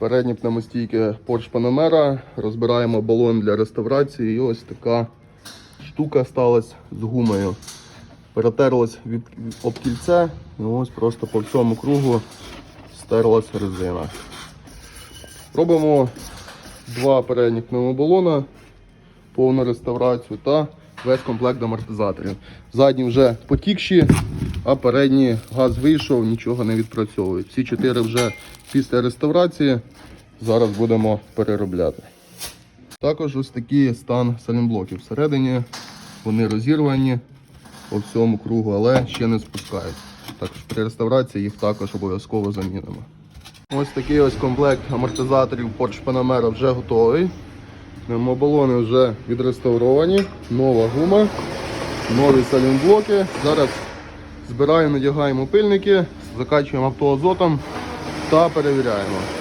Передні пневмостійки Porsche Panamera. Розбираємо балон для реставрації. І ось така штука сталася з гумою. Перетерлась від об кільце, і ось просто по всьому кругу стерлась резина. Робимо два передніх пневмобалона, повну реставрацію та весь комплект амортизаторів. Задні вже потікші, а передній газ вийшов, нічого не відпрацьовують. Всі чотири вже після реставрації. Зараз будемо переробляти. Також ось такий стан салімблоків. Всередині вони розірвані по всьому кругу, але ще не спускають. Також при реставрації їх також обов'язково замінимо. Ось такий ось комплект амортизаторів Porsche Panamera вже готовий. Пневмобалони вже відреставровані, нова гума, нові салінблоки. Зараз збираємо, надягаємо пильники, закачуємо авто азотом та перевіряємо.